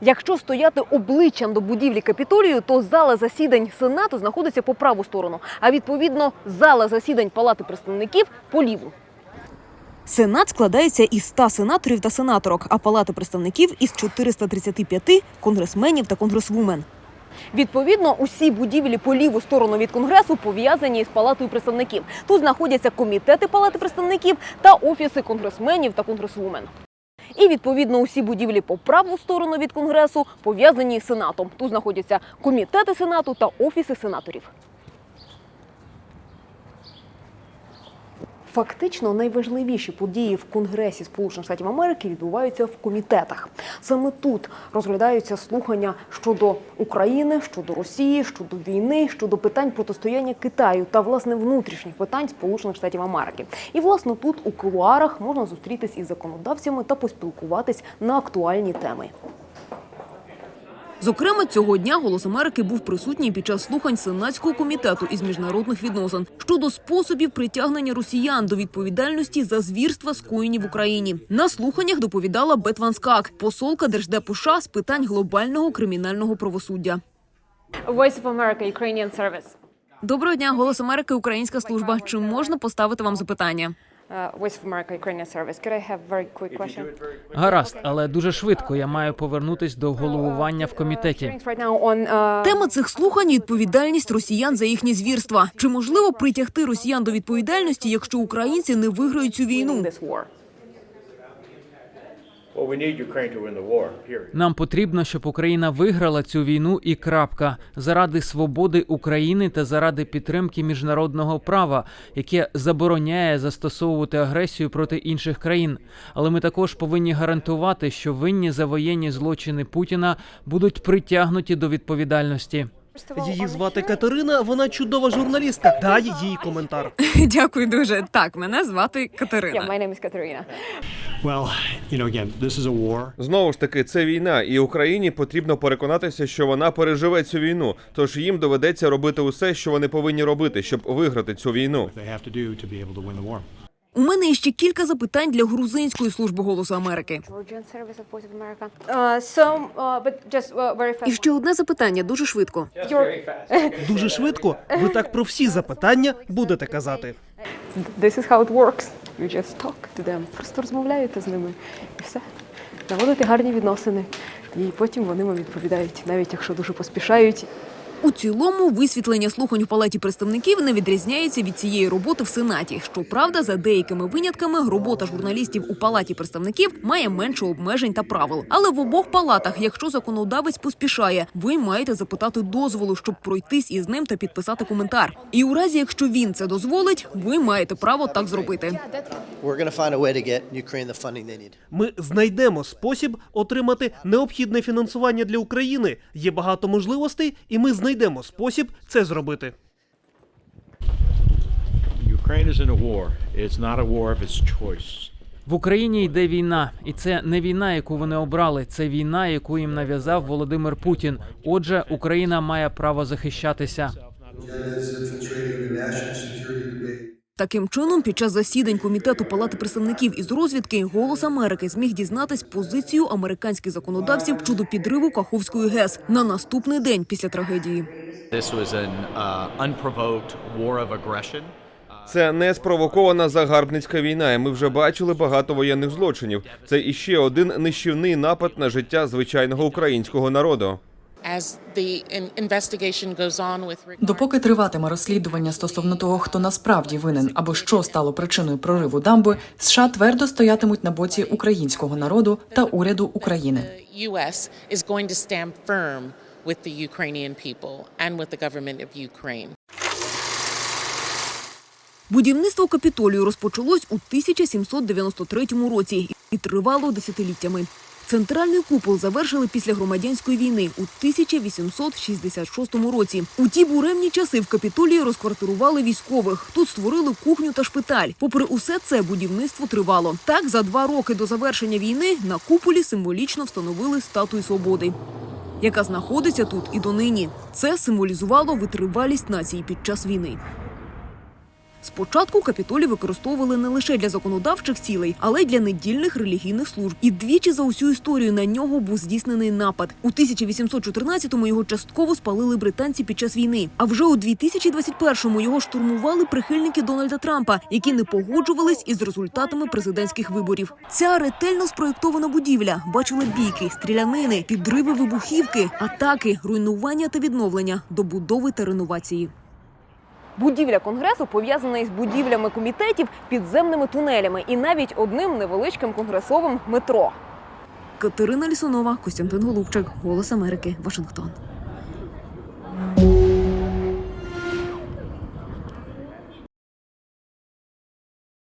Якщо стояти обличчям до будівлі капітолію, то зала засідань сенату знаходиться по праву сторону, а відповідно зала засідань палати представників по ліву. Сенат складається із 100 сенаторів та сенаторок, а палата представників із 435 конгресменів та конгресвумен. Відповідно, усі будівлі по ліву сторону від конгресу пов'язані з палатою представників. Тут знаходяться комітети палати представників та офіси конгресменів та конгресвумен. І відповідно усі будівлі по праву сторону від конгресу пов'язані з сенатом. Тут знаходяться комітети сенату та офіси сенаторів. Фактично найважливіші події в Конгресі Сполучених Штатів Америки відбуваються в комітетах. Саме тут розглядаються слухання щодо України, щодо Росії, щодо війни, щодо питань протистояння Китаю та власне внутрішніх питань Сполучених Штатів Америки. І власне тут у кулуарах можна зустрітись із законодавцями та поспілкуватись на актуальні теми. Зокрема, цього дня голос Америки був присутній під час слухань сенатського комітету із міжнародних відносин щодо способів притягнення росіян до відповідальності за звірства скоєні в Україні. На слуханнях доповідала Бет Ван Скак, посолка Держдепу США з питань глобального кримінального правосуддя. Voice of America Ukrainian Service. Доброго дня, голос Америки, українська служба. Чи можна поставити вам запитання? Uh, Voice of America Ukrainian Service. Could I have very quick question? Гаразд, але дуже швидко я маю повернутись до головування в комітеті. Uh, Тема цих слухань відповідальність росіян за їхні звірства. Чи можливо притягти росіян до відповідальності, якщо українці не виграють цю війну? Нам потрібно, щоб Україна виграла цю війну і крапка заради свободи України та заради підтримки міжнародного права, яке забороняє застосовувати агресію проти інших країн. Але ми також повинні гарантувати, що винні за воєнні злочини Путіна будуть притягнуті до відповідальності. Її звати Катерина, вона чудова журналістка. Дай їй коментар. Дякую дуже. Так, мене звати Yeah, Катерина. My name is Katerina. Well, you know, again, this is a war. Знову ж таки, це війна, і Україні потрібно переконатися, що вона переживе цю війну. Тож їм доведеться робити усе, що вони повинні робити, щоб виграти цю війну. У мене іще кілька запитань для грузинської служби голосу Америки. Uh, uh, uh. І ще одне запитання дуже швидко. Дуже швидко. Ви так про всі запитання будете казати. This is how it works. You just talk to them. Просто розмовляєте з ними і все. Наводити гарні відносини. І потім вони вам відповідають, навіть якщо дуже поспішають. У цілому висвітлення слухань у палаті представників не відрізняється від цієї роботи в сенаті. Щоправда, за деякими винятками, робота журналістів у палаті представників має менше обмежень та правил. Але в обох палатах, якщо законодавець поспішає, ви маєте запитати дозволу, щоб пройтись із ним та підписати коментар. І у разі, якщо він це дозволить, ви маєте право так зробити. Ми знайдемо спосіб отримати необхідне фінансування для України. Є багато можливостей, і ми знайдемо спосіб це зробити. В Україні йде війна, і це не війна, яку вони обрали. Це війна, яку їм нав'язав Володимир Путін. Отже, Україна має право захищатися. Таким чином, під час засідань комітету Палати представників із розвідки голос Америки зміг дізнатись позицію американських законодавців щодо підриву Каховської ГЕС на наступний день після трагедії. Uh. Це не спровокована загарбницька війна, і ми вже бачили багато воєнних злочинів. Це іще один нищівний напад на життя звичайного українського народу. As the in- investigation goes on with regard Допоки триватиме розслідування стосовно того, хто насправді винен або що стало причиною прориву дамби, США твердо стоятимуть на боці українського народу та уряду України. the U.S. is going to stand firm with the Ukrainian people and with the government. Будівництво капітолію розпочалось у 1793 році і тривало десятиліттями. Центральний купол завершили після громадянської війни у 1866 році. У ті буремні часи в капітолії розквартирували військових. Тут створили кухню та шпиталь. Попри усе це будівництво тривало. Так, за два роки до завершення війни на куполі символічно встановили статую свободи. Яка знаходиться тут і донині. Це символізувало витривалість нації під час війни. Спочатку капітолій використовували не лише для законодавчих цілей, але й для недільних релігійних служб. І двічі за усю історію на нього був здійснений напад. У 1814-му його частково спалили британці під час війни. А вже у 2021-му його штурмували прихильники Дональда Трампа, які не погоджувались із результатами президентських виборів. Ця ретельно спроєктована будівля бачила бійки, стрілянини, підриви вибухівки, атаки, руйнування та відновлення, добудови та реновації. Будівля конгресу пов'язана із будівлями комітетів, підземними тунелями і навіть одним невеличким конгресовим метро. Катерина Лісунова, Костянтин Голубчик, Голос Америки, Вашингтон.